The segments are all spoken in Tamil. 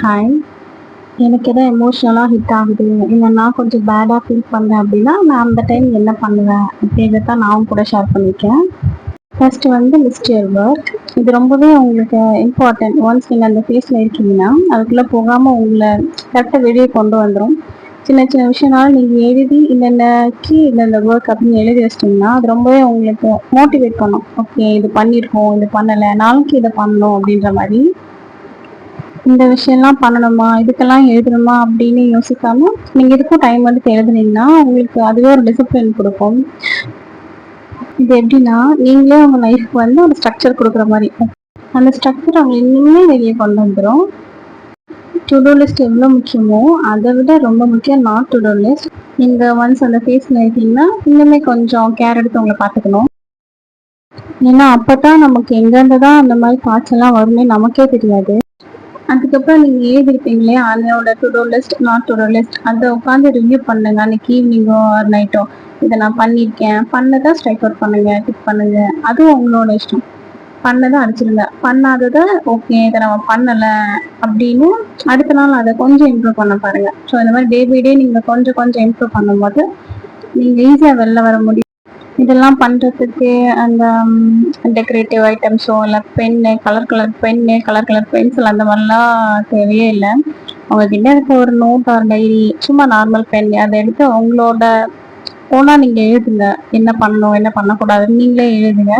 ஹாய் எனக்கு எதாவது எமோஷ்னலாக ஹிட் ஆகுது. இல்லை நான் கொஞ்சம் பேடாக ஃபீல் பண்ணேன் அப்படின்னா நான் அந்த டைம் என்ன பண்ணுவேன் அப்படிங்கிறத நான் கூட ஷேர் பண்ணியிருக்கேன் ஃபஸ்ட்டு வந்து லிஸ்ட் இயர் ஒர்க் இது ரொம்பவே உங்களுக்கு இம்பார்ட்டன்ட் ஒன்ஸ் நீங்கள் அந்த ஃபேஸில் இருக்கீங்கன்னா அதுக்குள்ளே போகாமல் உங்களை கரெக்டாக வெளியே கொண்டு வந்துடும் சின்ன சின்ன விஷயம்னால நீங்கள் எழுதி இன்னென்னக்கு இந்தந்த ஒர்க் அப்படின்னு எழுதி வச்சிட்டிங்கன்னா அது ரொம்பவே உங்களுக்கு மோட்டிவேட் பண்ணும். ஓகே இது பண்ணியிருக்கோம் இது பண்ணலை நாளைக்கு இதை பண்ணணும் அப்படின்ற மாதிரி. இந்த விஷயம்லாம் பண்ணணுமா? இதுக்கெல்லாம் எழுதணுமா? அப்படின்னு யோசிக்காம நீங்கள் இதுக்கும் டைம் எடுத்து எழுதுனீங்கன்னா உங்களுக்கு அதுவே ஒரு டிசிப்ளின் கொடுக்கும். இது எப்படின்னா நீங்களே உங்கள் லைஃப்க்கு வந்து ஒரு ஸ்ட்ரக்சர் கொடுக்குற மாதிரி. அந்த ஸ்ட்ரக்சர் அவங்க இன்னுமே வெளியே கொண்டு வந்துடும் டு டூ லிஸ்ட் எவ்வளோ முக்கியமோ அதை விட ரொம்ப முக்கியம் நாட் டு டூ லிஸ்ட் நீங்கள் ஒன்ஸ் அந்த ஃபேஸில் இருக்கீங்கன்னா இன்னுமே கொஞ்சம் கேர் எடுத்து உங்களை பார்த்துக்கணும். ஏன்னா அப்போ தான் நமக்கு எங்கேருந்து தான் அந்த மாதிரி காய்ச்சல்லாம் வருமே நமக்கே தெரியாது. அதுக்கப்புறம் நீங்கள் எழுதிருப்பீங்களே அதோட to do list not to do list அதை உட்காந்து ரிவ்யூ பண்ணுங்க. அன்னைக்கு ஈவினிங்கோ ஆர் நைட்டோ இதை நான் பண்ணியிருக்கேன். பண்ணதான் ஸ்ட்ரைக் அவுட் பண்ணுங்க டிக் பண்ணுங்க. அதுவும் உங்களோட இஷ்டம். பண்ணதை அடிச்சிருங்க. பண்ணாததை ஓகே இதை நம்ம பண்ணலை அப்படின்னு அடுத்த நாள் அதை கொஞ்சம் இம்ப்ரூவ் பண்ண பாருங்க. ஸோ இந்த மாதிரி டே பை டே நீங்கள் கொஞ்சம் கொஞ்சம் இம்ப்ரூவ் பண்ணும்போது நீங்கள் ஈஸியாக வெளில வர முடியும். இதெல்லாம் பண்ணுறதுக்கு அந்த டெக்கரேட்டிவ் ஐட்டம்ஸோ இல்லை pen colour colour pen colour colour pencil அந்த மாதிரிலாம் தேவையே இல்லை. அவங்கக்கிட்ட இருக்க ஒரு நோட் ஆர் டைரி சும்மா நார்மல் பென் அதை எடுத்து உங்களோட போனால் நீங்கள் எழுதுங்க. என்ன பண்ணணும் என்ன பண்ணக்கூடாதுன்னு நீங்களே எழுதுங்க.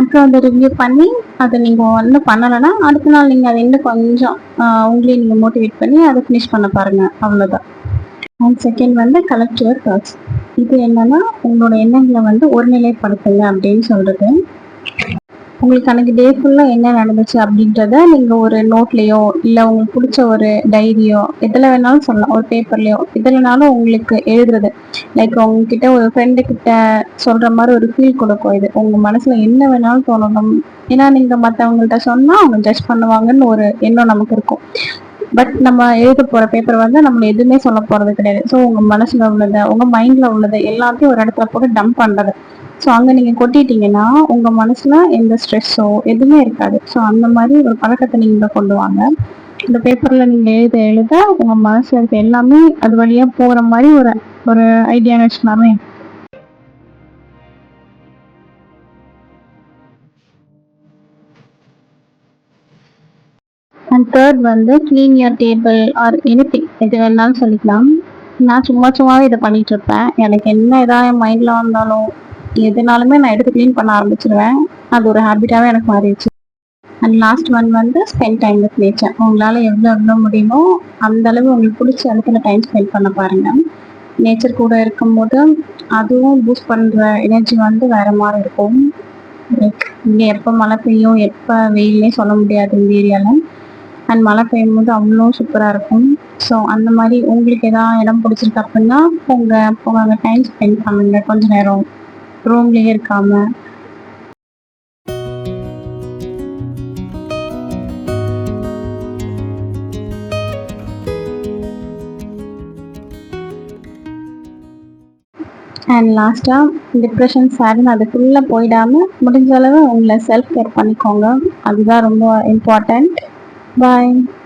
அப்புறம் அதை ரிவ்யூ பண்ணி அதை நீங்கள் வந்து பண்ணலைன்னா அடுத்த நாள் நீங்கள் அதை இன்னும் கொஞ்சம் உங்களையும் நீங்கள் மோட்டிவேட் பண்ணி அதை ஃபினிஷ் பண்ண பாருங்கள் அவ்வளோதான் அண்ட் செகண்ட் வந்து கலெக்ட் யுவர் தாட்ஸ் இது என்னன்னா உங்களோட எண்ணங்களை வந்து ஒருநிலைப்படுத்துங்க அப்படின்னு சொல்றது. உங்களுக்கு அன்னைக்கு டே ஃபுல்லாக என்ன நடந்துச்சு அப்படின்றத நீங்கள் ஒரு நோட்லேயோ இல்லை உங்களுக்கு பிடிச்ச ஒரு டைரியோ எதில் வேணாலும் சொல்லலாம். ஒரு பேப்பர்லேயோ எதுலனாலும் உங்களுக்கு எழுதுறது. லைக் உங்ககிட்ட ஒரு ஃப்ரெண்டு கிட்ட சொல்கிற மாதிரி ஒரு ஃபீல் கொடுக்கும் இது. உங்கள் மனசில் என்ன வேணாலும் தோணணும். ஏன்னா நீங்கள் மற்றவங்கள்ட்ட சொன்னால் அவங்க ஜட்ஜ் பண்ணுவாங்கன்னு ஒரு எண்ணம் நமக்கு இருக்கும். பட் நம்ம எழுத போகிற பேப்பர் வந்து நம்ம எதுவுமே சொல்ல போகிறது கிடையாது. ஸோ உங்கள் மனசில் உள்ளதை உங்கள் மைண்டில் உள்ளதை எல்லாத்தையும் ஒரு இடத்துல போட்டு டம்ப் பண்ணுறது ஸோ அங்கே நீங்கள் கொட்டிட்டீங்கன்னா உங்கள் மனசில் எந்த ஸ்ட்ரெஸ்ஸோ எதுவுமே இருக்காது. ஸோ அந்த மாதிரி ஒரு பழக்கத்தை நீங்கள் கொண்டு வாங்க. இந்த பேப்பரில் நீங்கள் எழுத எழுத உங்கள் மனசில் இருக்க எல்லாமே அது வழியாக போகிற மாதிரி ஒரு ஒரு ஐடியா வச்சுக்கலாமே அண்ட் தேர்ட் வந்து clean your table or anything எது வேணாலும் சொல்லிக்கலாம். நான் சும்மா சும்மாவே இதை பண்ணிட்டு இருப்பேன். எனக்கு என்ன எதாவது என் மைண்டில் வந்தாலும் எதுனாலுமே நான் எடுத்து க்ளீன் பண்ண ஆரம்பிச்சிருவேன். அது ஒரு ஹேபிட்டாகவே எனக்கு மாறிடுச்சு. அண்ட் லாஸ்ட் ஒன் வந்து ஸ்பெண்ட் டைம் வித் நேச்சர் உங்களால் எவ்வளோ எவ்வளோ முடியுமோ அந்த அளவு உங்களுக்கு பிடிச்ச இடத்துல டைம் ஸ்பெண்ட் பண்ண பாருங்கள் நேச்சர் கூட இருக்கும்போது அதுவும் பூஸ்ட் பண்ணுற எனர்ஜி வந்து வேறு மாதிரி இருக்கும். லைக் இங்கே எப்போ மழை பெய்யும் எப்போ வெயில்னே சொல்ல முடியாது இந்த ஏரியாவில் அண்ட் மழை பெய்யும் போது அவ்வளோ சூப்பராக இருக்கும். ஸோ அந்த மாதிரி உங்களுக்கு எதாவது இடம் பிடிச்சிருக்கு அப்படின்னா உங்கள் போங்க டைம் ஸ்பெண்ட் பண்ணுங்க. கொஞ்ச நேரம். ரூம்லேயே இருக்காம. அண்ட் லாஸ்ட்டாக டிப்ரெஷன் சேடுன்னு அதுக்குள்ளே போயிடாமல் முடிஞ்ச அளவு உங்களை செல்ஃப் கேர் பண்ணிக்கோங்க. அதுதான் ரொம்ப இம்பார்ட்டண்ட் Bye.